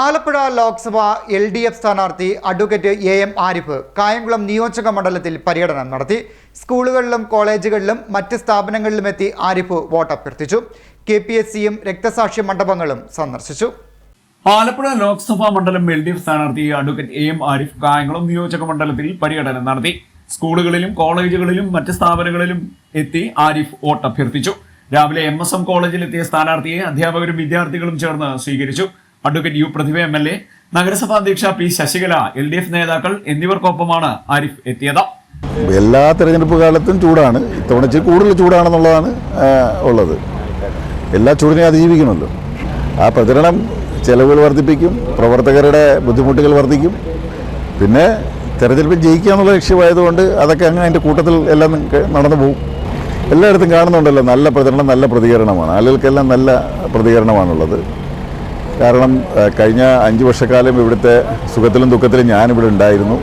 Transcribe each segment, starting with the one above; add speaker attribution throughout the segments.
Speaker 1: Alappuzha Lok Sabha L D F സ്ഥാനാർത്ഥി advocate A M Arif Kayamkulam നിയോജക മണ്ഡലത്തിൽ പര്യടനം നടത്തി. സ്കൂളുകളിലും കോളേജുകളിലും മറ്റ് സ്ഥാപനങ്ങളിലും എത്തി ആരിഫ് വോട്ട് അഭ്യർത്ഥിച്ചു. കെ പി എസ് സിയും രക്തസാക്ഷി മണ്ഡപങ്ങളും സന്ദർശിച്ചു.
Speaker 2: ആലപ്പുഴ ലോക്സഭാ മണ്ഡലം എൽ ഡി എഫ് സ്ഥാനാർത്ഥി advocate A M Arif Kayamkulam നിയോജക മണ്ഡലത്തിൽ പര്യടനം നടത്തി. സ്കൂളുകളിലും കോളേജുകളിലും മറ്റ് സ്ഥാപനങ്ങളിലും എത്തി ആരിഫ് വോട്ട് അഭ്യർത്ഥിച്ചു. രാവിലെ എം എസ് എം കോളേജിലെത്തിയ സ്ഥാനാർത്ഥിയെ അധ്യാപകരും വിദ്യാർത്ഥികളും ചേർന്ന് സ്വീകരിച്ചു. Advocate U Prathibha M L A നഗരസഭാ അധ്യക്ഷ P Sasikala L D F നേതാക്കൾ എന്നിവർക്കൊപ്പമാണ് ആരിഫ് എത്തിയത്.
Speaker 3: എല്ലാ തെരഞ്ഞെടുപ്പ് കാലത്തും ചൂടാണ്. ഇത്തവണ ഇച്ചിരി കൂടുതൽ ചൂടാണെന്നുള്ളതാണ് ഉള്ളത്. എല്ലാ ചൂടിനെ അതിജീവിക്കണമല്ലോ ആ പ്രചരണം ചെലവുകൾ വർദ്ധിപ്പിക്കും പ്രവർത്തകരുടെ ബുദ്ധിമുട്ടുകൾ വർദ്ധിക്കും. പിന്നെ തെരഞ്ഞെടുപ്പിൽ ജയിക്കുക എന്നുള്ള ലക്ഷ്യമായതുകൊണ്ട് അതൊക്കെ അങ്ങനെ അതിന്റെ കൂട്ടത്തിൽ എല്ലാം നടന്നു പോകും. എല്ലായിടത്തും കാണുന്നുണ്ടല്ലോ നല്ല പ്രചരണം നല്ല പ്രതികരണമാണ്. ആളുകൾക്കെല്ലാം നല്ല പ്രതികരണമാണുള്ളത്. കാരണം കഴിഞ്ഞ അഞ്ച് വർഷക്കാലം ഇവിടുത്തെ സുഖത്തിലും ദുഃഖത്തിലും ഞാനിവിടെ ഉണ്ടായിരുന്നു.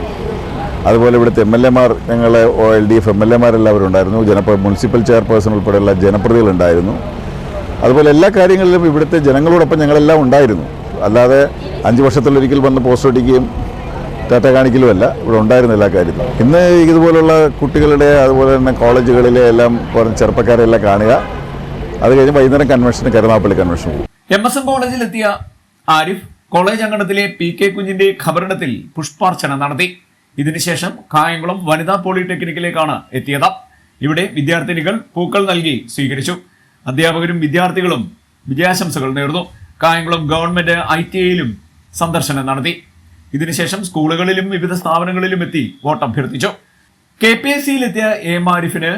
Speaker 3: അതുപോലെ ഇവിടുത്തെ എം എൽ എമാർ ഞങ്ങളെ L D F M L എമാരെല്ലാവരും ഉണ്ടായിരുന്നു. ജനപ്ര മുനിസിപ്പൽ ചെയർപേഴ്സൺ ഉൾപ്പെടെയുള്ള ജനപ്രതികളുണ്ടായിരുന്നു അതുപോലെ എല്ലാ കാര്യങ്ങളിലും ഇവിടുത്തെ ജനങ്ങളോടൊപ്പം ഞങ്ങളെല്ലാം ഉണ്ടായിരുന്നു. അല്ലാതെ അഞ്ച് വർഷത്തിലൊരിക്കൽ വന്ന് പോസ്റ്റ് ഒട്ടിക്കുകയും ടാറ്റ കാണിക്കലുമല്ല. ഇവിടെ ഉണ്ടായിരുന്ന എല്ലാ കാര്യത്തിലും. ഇന്ന് ഇതുപോലുള്ള കുട്ടികളുടെ അതുപോലെ തന്നെ കോളേജുകളിലെ എല്ലാം ചെറുപ്പക്കാരെല്ലാം ചെറുപ്പക്കാരെ കാണുക. അത് കഴിഞ്ഞ് വൈകുന്നേരം കൺവെൻഷന് കരുനാപ്പള്ളി കൺവെൻഷൻ പോകും.
Speaker 2: എം എസ് എം കോളേജിലെത്തിയ ആരിഫ് കോളേജ് അങ്കണത്തിലെ പി കെ കുഞ്ഞിന്റെ ഖബറിടത്തിൽ പുഷ്പാർച്ചന നടത്തി. ഇതിനുശേഷം കായംകുളം വനിതാ പോളിടെക്നിക്കിലേക്കാണ് എത്തിയത്. ഇവിടെ വിദ്യാർത്ഥിനികൾ പൂക്കൾ നൽകി സ്വീകരിച്ചു. അധ്യാപകരും വിദ്യാർത്ഥികളും വിജയാശംസകൾ നേർന്നു. കായംകുളം ഗവൺമെന്റ് ഐ ടി ഐയിലും സന്ദർശനം നടത്തി. ഇതിനുശേഷം സ്കൂളുകളിലും വിവിധ സ്ഥാപനങ്ങളിലും എത്തി വോട്ട് അഭ്യർത്ഥിച്ചു കെ പി എസ് സിയിലെത്തിയ A മാരിഫിന്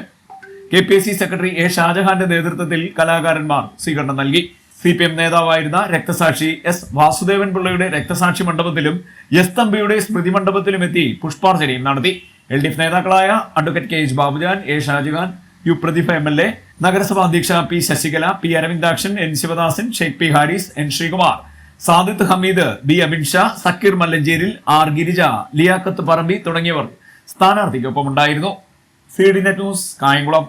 Speaker 2: K P S C secretary A ഷാജഹാന്റെ നേതൃത്വത്തിൽ കലാകാരന്മാർ സ്വീകരണം നൽകി. സി പി എം നേതാവായിരുന്ന രക്തസാക്ഷി എസ് വാസുദേവൻ പിള്ളയുടെ രക്തസാക്ഷി മണ്ഡപത്തിലും എസ് തമ്പിയുടെ സ്മൃതി മണ്ഡപത്തിലും എത്തി പുഷ്പാർച്ചനയും നടത്തി. എൽ ഡി എഫ് നേതാക്കളായ advocate K H Babujan A Shajahan U Prathibha M L A നഗരസഭാ അധ്യക്ഷ P Sasikala P Aravindakshan N Sivadasan Sheikh P Haris N Sreekumar Sadith Hameed B Aminsha Sakkeer Mallancheril R Girija Liyakath Parambi തുടങ്ങിയവർ സ്ഥാനാർത്ഥിക്കൊപ്പമുണ്ടായിരുന്നു. C D net news Kayamkulam.